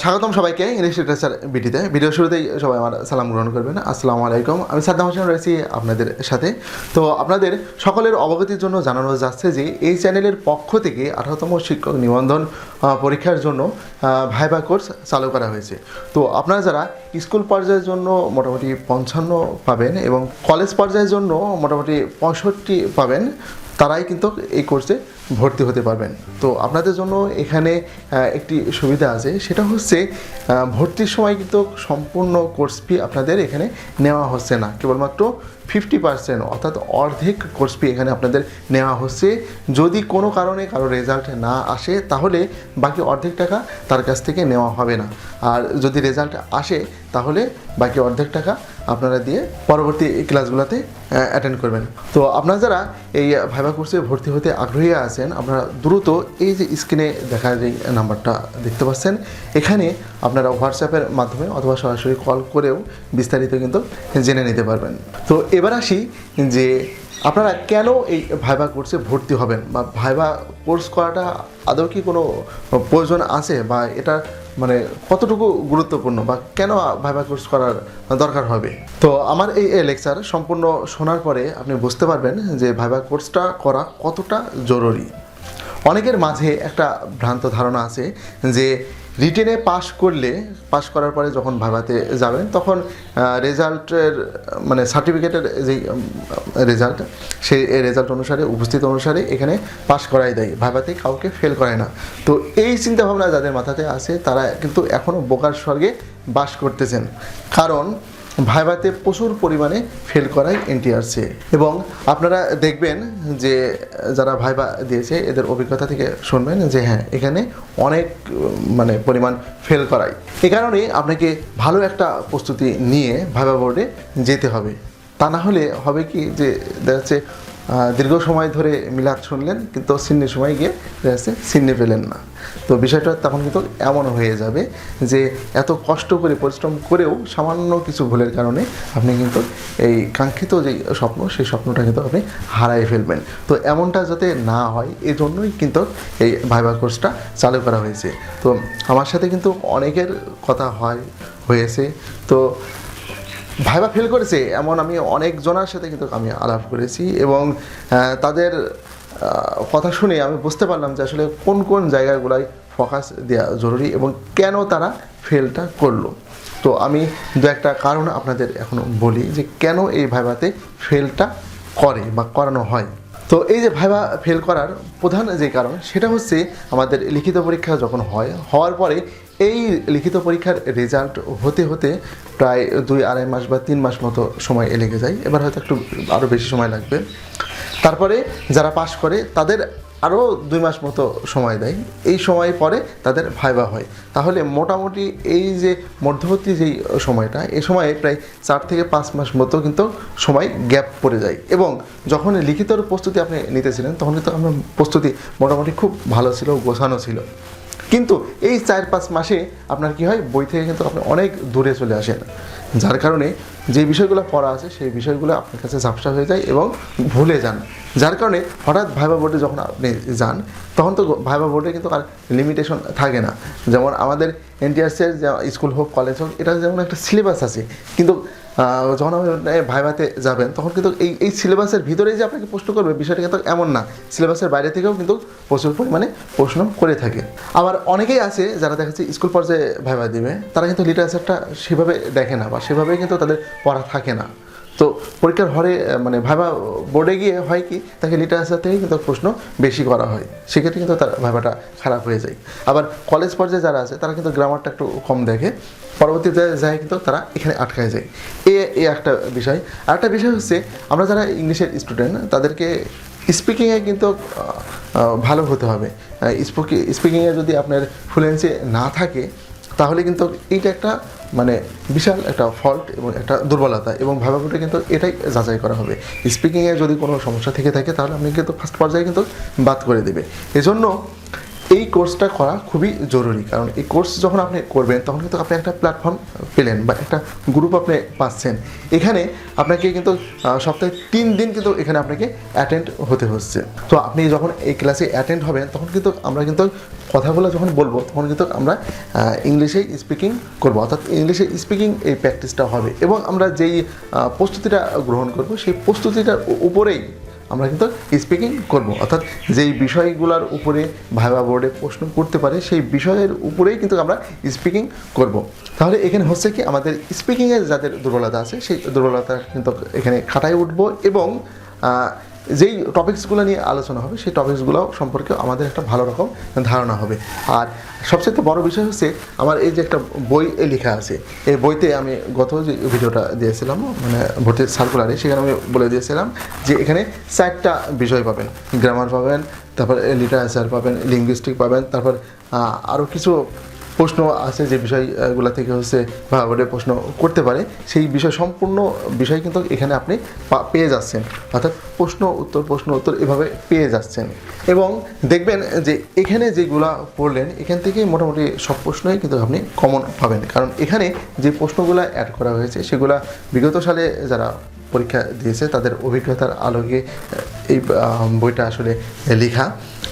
স্বাগতম সবাইকে English literature বিটিতে। Video শুরুতেই সবাই আমার সালাম গ্রহণ করবেন। আসসালামু আলাইকুম। আমি সাদ্দাম হোসেন রয়েছি আপনাদের সাথে। তো আপনাদের সকলের অবগতির জন্য জানানো যাচ্ছে যে, এই চ্যানেলের পক্ষ থেকে আঠারোতম শিক্ষক নিবন্ধন পরীক্ষার জন্য ভাইবা কোর্স চালু করা হয়েছে। তো আপনারা যারা স্কুল পর্যায়ের জন্য মোটামুটি পঞ্চান্ন পাবেন এবং কলেজ পর্যায়ের জন্য মোটামুটি পঁয়ষট্টি পাবেন তারাই কিন্তু এই কোর্সে ভর্তি হতে পারবেন। তো আপনাদের জন্য এখানে একটি সুবিধা আছে, সেটা হচ্ছে ভর্তির সময় কিন্তু সম্পূর্ণ কোর্স ফি আপনাদের এখানে নেওয়া হচ্ছে না। কেবলমাত্র ফিফটি পার্সেন্ট অর্থাৎ অর্ধেক কোর্স ফি এখানে আপনাদের নেওয়া হচ্ছে। যদি কোনো কারণে কারও রেজাল্ট না আসে, তাহলে বাকি অর্ধেক টাকা তার কাছ থেকে নেওয়া হবে না। আর যদি রেজাল্ট আসে, তাহলে বাকি অর্ধেক টাকা আপনারা দিয়ে পরবর্তী ক্লাসগুলোতে অ্যাটেন্ড করবেন। তো আপনারা যারা এই ভাইবা কোর্সে ভর্তি হতে আগ্রহী আছেন, আপনারা দ্রুত এই যে স্ক্রিনে দেখা যে নাম্বারটা দেখতে পাচ্ছেন, এখানে আপনারা হোয়াটসঅ্যাপের মাধ্যমে অথবা সরাসরি কল করেও বিস্তারিত কিন্তু জেনে নিতে পারবেন। তো এবার আসি যে আপনারা কেন এই ভাইবা কোর্সে ভর্তি হবেন? বা ভাইবা কোর্স করাটা আদৌ কি কোনো প্রয়োজন আছে? বা এটা মানে কতটুকু গুরুত্বপূর্ণ বা কেন ভাইভা কোর্স করার দরকার হবে? তো আমার এই লেকচার সম্পূর্ণ শোনার পরে আপনি বুঝতে পারবেন যে ভাইভা কোর্সটা করা কতটা জরুরি। অনেকের মাঝে একটা ভ্রান্ত ধারণা আছে যে রিটেনে পাশ করলে পাশ করার পরে যখন ভাবাতে যাবেন, তখন রেজাল্টের মানে সার্টিফিকেটের যে রেজাল্ট সেই রেজাল্ট অনুসারে, উপস্থিত অনুসারে এখানে পাশ করাই দেয়। ভাবাতে কাউকে ফেল করায় না। তো এই চিন্তাভাবনা যাদের মাথাতে আছে, তারা কিন্তু এখনও বোকার স্বর্গে বাস করতেছেন। কারণ ভাইভাতে প্রচুর পরিমাণে ফেল করায় এনটিআরসি এবং আপনারা দেখবেন যে, যারা ভাইবা দিয়েছে, এদের অভিজ্ঞতা থেকে শুনবেন যে হ্যাঁ এখানে অনেক মানে পরিমাণ ফেল করায়। এ কারণে আপনাকে ভালো একটা প্রস্তুতি নিয়ে ভাইবা বোর্ডে যেতে হবে। তা না হলে হবে কি যে, দেখা যাচ্ছে দীর্ঘ সময় ধরে মিলাদ শুনলেন, কিন্তু সিন্নির সময় গিয়ে দেখা সিন্নি পেলেন না। তো বিষয়টা তখন কিন্তু এমন হয়ে যাবে যে এত কষ্ট করে, পরিশ্রম করেও সামান্য কিছু ভুলের কারণে আপনি কিন্তু এই কাঙ্ক্ষিত যে স্বপ্ন, সেই স্বপ্নটা কিন্তু আপনি হারাই ফেলবেন। তো এমনটা যাতে না হয় এই জন্যই কিন্তু এই ভাইবা কোর্সটা চালু করা হয়েছে। তো আমার সাথে কিন্তু অনেকের কথা হয়, হয়েছে। তো ভাইবা ফেল করেছে, এমন আমি অনেক জনার সাথে কিন্তু আমি আলাপ করেছি এবং তাদের কথা শুনে আমি বুঝতে পারলাম যে আসলে কোন কোন জায়গাগুলোয় ফোকাস দেওয়া জরুরি এবং কেন তারা ফেলটা করল। তো আমি দু একটা কারণ আপনাদের এখনও বলি যে কেন এই ভাইভাতে ফেলটা করে বা করানো হয়। তো এই যে ভাইবা ফেল করার প্রধান যে কারণ, সেটা হচ্ছে আমাদের লিখিত পরীক্ষা যখন হয়, হওয়ার পরে এই লিখিত পরীক্ষার রেজাল্ট হতে হতে প্রায় দুই আড়াই মাস বা তিন মাস মতো সময় লেগে যায়। এবার হয়তো একটু আরও বেশি সময় লাগবে। তারপরে যারা পাশ করে, তাদের আরও দুই মাস মতো সময় দেয়। এই সময় পরে তাদের ভাইবা হয়। তাহলে মোটামুটি এই যে মধ্যবর্তী যেই সময়টা, এ সময়ে প্রায় চার থেকে পাঁচ মাস মতো কিন্তু সময় গ্যাপ পড়ে যায়। এবং যখন লিখিতর প্রস্তুতি আপনি নিতেছিলেন, তখন কিন্তু আপনার প্রস্তুতি মোটামুটি খুব ভালো ছিল, গোছানো ছিল। কিন্তু এই চার পাঁচ মাসে আপনার কি হয়, বই থেকে কিন্তু আপনি অনেক দূরে চলে আসেন। যার কারণে যে বিষয়গুলো পড়া আছে, সেই বিষয়গুলো আপনার কাছে ঝাপসা হয়ে যায় এবং ভুলে যান। যার কারণে হঠাৎ ভাইবা বোর্ডে যখন আপনি যান, তখন তো ভাইবা বোর্ডে কিন্তু আর লিমিটেশন থাকে না। যেমন আমাদের এনটিআরসির স্কুল হোক কলেজ হোক এটা যেমন একটা সিলেবাস আছে। কিন্তু যখন আপনি ভাইভাতে যাবেন, তখন কিন্তু এই এই সিলেবাসের ভিতরেই যে আপনাকে প্রশ্ন করবে, বিষয়টা কিন্তু এমন না। সিলেবাসের বাইরে থেকেও কিন্তু প্রচুর পরিমাণে প্রশ্ন করে থাকে। আবার অনেকেই আছে যারা দেখাচ্ছে স্কুল পর্যায়ে ভাইভা দিবে, তারা কিন্তু লিটারেচারটা সেভাবে দেখে না বা সেভাবে কিন্তু তাদের পড়া থাকে না। তো পরীক্ষার আহ, মানে ভাইবা বোর্ডে গিয়ে হয় কি তাকে লিটারেচার থেকেই কিন্তু প্রশ্ন বেশি করা হয়। সেক্ষেত্রে কিন্তু তার ভাইবাটা খারাপ হয়ে যায়। আবার কলেজ পর্যায়ে যারা আছে তারা কিন্তু গ্রামারটা একটু কম দেখে। পরবর্তীতে যায় কিন্তু তারা এখানে আটকায় যায়। এ এ একটা বিষয়। আর একটা বিষয় হচ্ছে আমরা যারা ইংলিশের স্টুডেন্ট তাদেরকে স্পিকিংয়ে কিন্তু ভালো হতে হবে। স্পিকিংয়ে যদি আপনার ফ্লুয়েন্সি না থাকে তাহলে কিন্তু এইটা একটা মানে বিশাল একটা ফল্ট এবং একটা দুর্বলতা এবং ভাবাগুলো কিন্তু এটাই যাচাই করা হবে। স্পিকিংয়ে যদি কোনো সমস্যা থেকে থাকে, তাহলে আপনি কিন্তু ফার্স্ট পর্যায়ে কিন্তু বাদ করে দেবে। এজন্য এই কোর্সটা করা খুবই জরুরি। কারণ এই কোর্স যখন আপনি করবেন, তখন কিন্তু আপনি একটা প্ল্যাটফর্ম পেলেন বা একটা গ্রুপ আপনি পাচ্ছেন। এখানে আপনাকে কিন্তু সপ্তাহে তিন দিন কিন্তু এখানে আপনাকে অ্যাটেন্ড হতে হচ্ছে। তো আপনি যখন এই ক্লাসে অ্যাটেন্ড হবেন, তখন কিন্তু আমরা কিন্তু কথাগুলো যখন বলব, তখন কিন্তু আমরা ইংলিশে স্পিকিং করব। অর্থাৎ ইংলিশে স্পিকিং এই প্র্যাকটিসটা হবে। এবং আমরা যেই প্রস্তুতিটা গ্রহণ করব, সেই প্রস্তুতিটার উপরেই আমরা কিন্তু স্পিকিং করব। অর্থাৎ যেই বিষয়গুলোর উপরে ভাইবা বোর্ডে প্রশ্ন করতে পারে, সেই বিষয়ের উপরেই কিন্তু আমরা স্পিকিং করব। তাহলে এখানে হচ্ছে কি, আমাদের স্পিকিংয়ের যাদের দুর্বলতা আছে, সেই দুর্বলতা কিন্তু এখানে খাটায় উঠব এবং যেই টপিকসগুলো নিয়ে আলোচনা হবে, সেই টপিকসগুলো সম্পর্কে আমাদের একটা ভালো রকম ধারণা হবে। আর সবচেয়ে বড় বিষয় হচ্ছে, আমার এই যে একটা বই লেখা আছে, এই বইতে আমি গত যে ভিডিওটা দিয়েছিলাম মানে ভর্তি সার্কুলারে সেখানে আমি বলে দিয়েছিলাম যে এখানে চারটা বিষয় পাবেন। গ্রামার পাবেন, তারপর লিটারেচার পাবেন লিঙ্গুইস্টিক পাবেন, তারপর আরও কিছু প্রশ্ন আছে যে বিষয়গুলো থেকে হচ্ছে বা বোর্ডে প্রশ্ন করতে পারে। সেই বিষয়, সম্পূর্ণ বিষয় কিন্তু এখানে আপনি পেয়ে যাচ্ছেন। অর্থাৎ প্রশ্ন, উত্তর প্রশ্ন, উত্তর এভাবে পেয়ে যাচ্ছেন। এবং দেখবেন যে এখানে যেগুলা পড়লেন, এখান থেকে মোটামুটি সব প্রশ্নই কিন্তু আপনি কমন পাবেন। কারণ এখানে যে প্রশ্নগুলো অ্যাড করা হয়েছে, সেগুলা বিগত সালে যারা পরীক্ষা দিয়েছে, তাদের অভিজ্ঞতার আলোকে এই বইটা আসলে লেখা।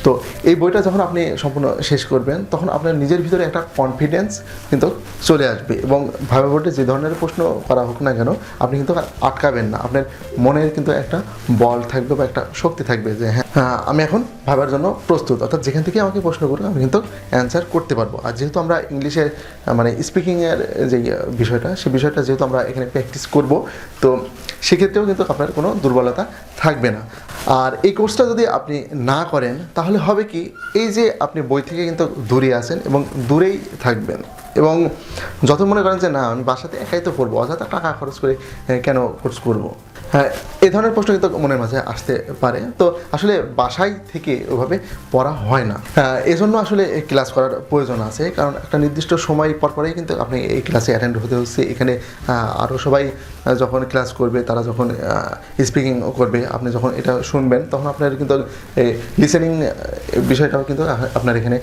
তো এই বইটা যখন আপনি সম্পূর্ণ শেষ করবেন তখন আপনার নিজের ভিতরে একটা কনফিডেন্স কিন্তু চলে আসবে এবং ভাবে বোর্ডে যে ধরনের প্রশ্ন করা হোক না কেন আপনি কিন্তু আটকাবেন না। আপনার মনের কিন্তু একটা বল থাকবে বা একটা শক্তি থাকবে যে হ্যাঁ হ্যাঁ, আমি এখন ভাবার জন্য প্রস্তুত। অর্থাৎ যেখান থেকে আমাকে প্রশ্ন করবে আমি কিন্তু অ্যান্সার করতে পারব। আর যেহেতু আমরা ইংলিশের মানে স্পিকিংয়ের যে বিষয়টা সে বিষয়টা যেহেতু আমরা এখানে প্র্যাকটিস করব তো সেক্ষেত্রেও কিন্তু আপনার কোনো দুর্বলতা থাকবে না। আর এই কোর্সটা যদি আপনি না করেন তাহলে হবে কি, এই যে আপনি বই থেকে কিন্তু দূরে আছেন এবং দূরেই থাকবেন। এবং যত মনে করেন যে না, আমি বাসাতে একাই তো পড়ব, অযথা টাকা খরচ করে কেন খরচ করব? হ্যাঁ এই ধরনের প্রশ্ন কিন্তু মনের মাঝে আসতে পারে। তো আসলে বাসায় থেকে ওভাবে পড়া হয় না। হ্যাঁ, এজন্য আসলে ক্লাস করার প্রয়োজন আছে। কারণ একটা নির্দিষ্ট সময় পর পরেই কিন্তু আপনি এই ক্লাসে অ্যাটেন্ড হতে হচ্ছে। এখানে আরও সবাই যখন ক্লাস করবে তারা যখন স্পিকিং করবে আপনি যখন এটা শুনবেন তখন আপনার কিন্তু লিসেনিং বিষয়টাও কিন্তু আপনার এখানে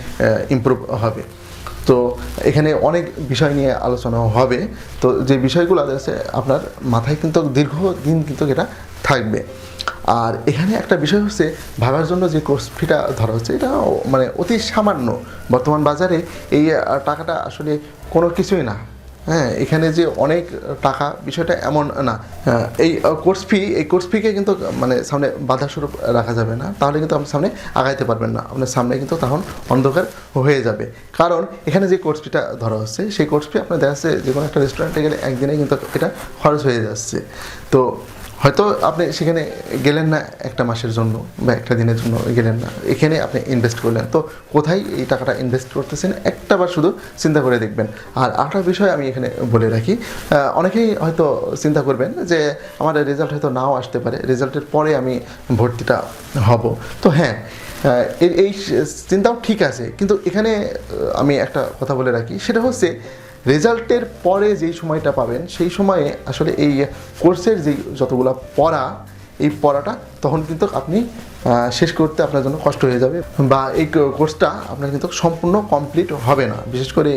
ইমপ্রুভ হবে। তো এখানে অনেক বিষয় নিয়ে আলোচনা হবে। তো যে বিষয়গুলো আছে আপনার মাথায় কিন্তু দীর্ঘদিন কিন্তু এটা থাকবে। আর এখানে একটা বিষয় হচ্ছে ভাবার জন্য যে কোর্স ফিটা ধরা হচ্ছে, এটা মানে অতি সামান্য। বর্তমান বাজারে এই টাকাটা আসলে কোনো কিছুই না। হ্যাঁ এখানে যে অনেক টাকা বিষয়টা এমন না। হ্যাঁ, এই কোর্স ফি এই কোর্স ফিকে কিন্তু মানে সামনে বাধাস্বরূপ রাখা যাবে না। তাহলে কিন্তু আপনি সামনে আগাইতে পারবেন না। আপনার সামনে কিন্তু তখন অন্ধকার হয়ে যাবে। কারণ এখানে যে কোর্স ফিটা ধরা হচ্ছে সেই কোর্স ফি আপনার দেখা যাচ্ছে যে কোনো একটা রেস্টুরেন্টে গেলে একদিনে কিন্তু এটা খরচ হয়ে যাচ্ছে। তো হয়তো আপনি সেখানে গেলেন না একটা মাসের জন্য বা একটা দিনের জন্য গেলেন না। এখানে আপনি ইনভেস্ট করলেন। তো কোথায় এই টাকাটা ইনভেস্ট করতেছেন? একটা বার শুধু চিন্তা করে দেখবেন। আর আরেকটা বিষয় আমি এখানে বলে রাখি অনেকেই হয়তো চিন্তা করবেন যে আমার রেজাল্ট হয়তো নাও আসতে পারে। রেজাল্টের পরে আমি ভর্তিটা হব। তো হ্যাঁ এই চিন্তাও ঠিক আছে। কিন্তু এখানে আমি একটা কথা বলে রাখি। সেটা হচ্ছে রেজাল্টের পরে যেই সময়টা পাবেন, সেই সময়ে আসলে এই কোর্সের যেই যতগুলো পড়া, এই পড়াটা তখন কিন্তু আপনি শেষ করতে আপনার জন্য কষ্ট হয়ে যাবে বা এই কোর্সটা আপনার কিন্তু সম্পূর্ণ কমপ্লিট হবে না। বিশেষ করে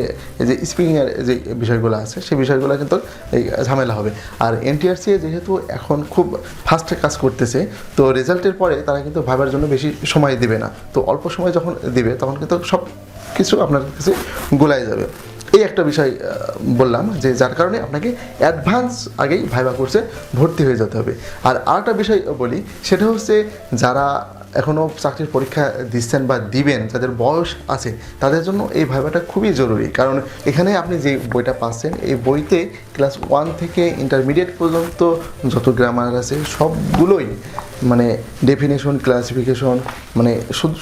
যে স্পিকিংয়ের যে বিষয়গুলো আছে, সেই বিষয়গুলো কিন্তু এই ঝামেলা হবে। আর এনটিআরসি যেহেতু এখন খুব ফাস্টে কাজ করতেছে, তো রেজাল্টের পরে তারা কিন্তু ভাবার জন্য বেশি সময় দেবে না। তো অল্প সময় যখন দেবে, তখন কিন্তু সব কিছু আপনার কাছে গোলায় যাবে। এই একটা বিষয় বললাম যে যার কারণে আপনাকে অ্যাডভান্স আগেই ভাইবা কোর্সে ভর্তি হয়ে যেতে হবে। আর আরেকটা বিষয় বলি, সেটা হচ্ছে যারা এখনও চাকরির পরীক্ষা দিচ্ছেন বা দিবেন, যাদের বয়স আছে, তাদের জন্য এই ভাইবাটা খুবই জরুরি। কারণ এখানে আপনি যে বইটা পাচ্ছেন, এই বইতে ক্লাস ওয়ান থেকে ইন্টারমিডিয়েট পর্যন্ত যত গ্রামার আছে, সবগুলোই মানে ডেফিনেশন ক্লাসিফিকেশন মানে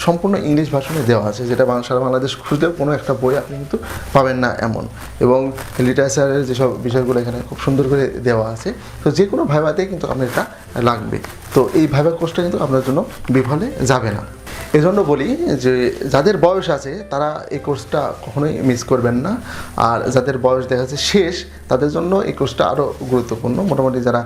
সম্পূর্ণ ইংলিশ ভাষণে দেওয়া আছে, যেটা বাংলা বাংলাদেশ খুঁজলেও কোনো একটা বই আপনি কিন্তু পাবেন না এমন। এবং লিটারেচারের যেসব বিষয়গুলো এখানে খুব সুন্দর করে দেওয়া আছে, তো যে কোনো ভাইবাতেই কিন্তু আপনার এটা লাগবে। তো এই ভাইবা কোর্সটা কিন্তু আপনার জন্য বিফলে যাবে না। এজন্য বলি যে যাদের বয়স আছে, তারা এই কোর্সটা কখনোই মিস করবেন না। আর যাদের বয়স দেখা যাচ্ছে শেষ, তাদের জন্য এই কোর্সটা আরও গুরুত্বপূর্ণ। মোটামুটি যারা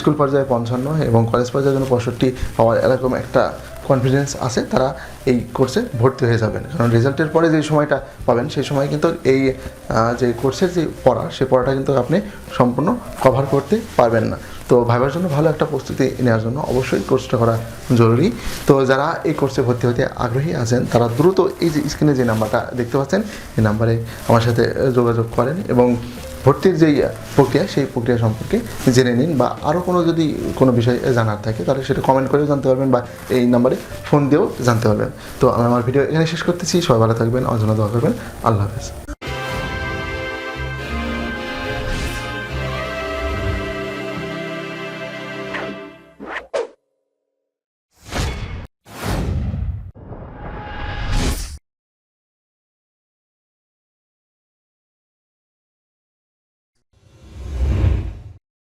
স্কুল পর্যায়ে পঞ্চান্ন এবং কলেজ পর্যায়ের জন্য পঁয়ষট্টি পাওয়ার এরকম একটা কনফিডেন্স আছে, তারা এই কোর্সে ভর্তি হয়ে যাবেন। কারণ রেজাল্টের পরে যে সময়টা পাবেন, সেই সময় কিন্তু এই যে কোর্সের যে পড়া, সে পড়াটা কিন্তু আপনি সম্পূর্ণ কভার করতে পারবেন না। তো ভাইবার জন্য ভালো একটা প্রস্তুতি নেওয়ার জন্য অবশ্যই কোর্সটা করা জরুরি। তো যারা এই কোর্সে ভর্তি হতে আগ্রহী আছেন, তারা দ্রুত এই যে স্ক্রিনে যে নাম্বারটা দেখতে পাচ্ছেন, এই নাম্বারে আমার সাথে যোগাযোগ করেন এবং ভর্তির যেই প্রক্রিয়া, সেই প্রক্রিয়া সম্পর্কে জেনে নিন বা আরও কোনো যদি কোনো বিষয় জানার থাকে, তাহলে সেটা কমেন্ট করেও জানতে পারবেন বা এই নাম্বারে ফোন দিয়েও জানতে পারবেন। তো আমি আমার ভিডিও এখানে শেষ করতেছি। সবাই ভালো থাকবেন জন্য দোয়া করবেন। আল্লাহ হাফেজ।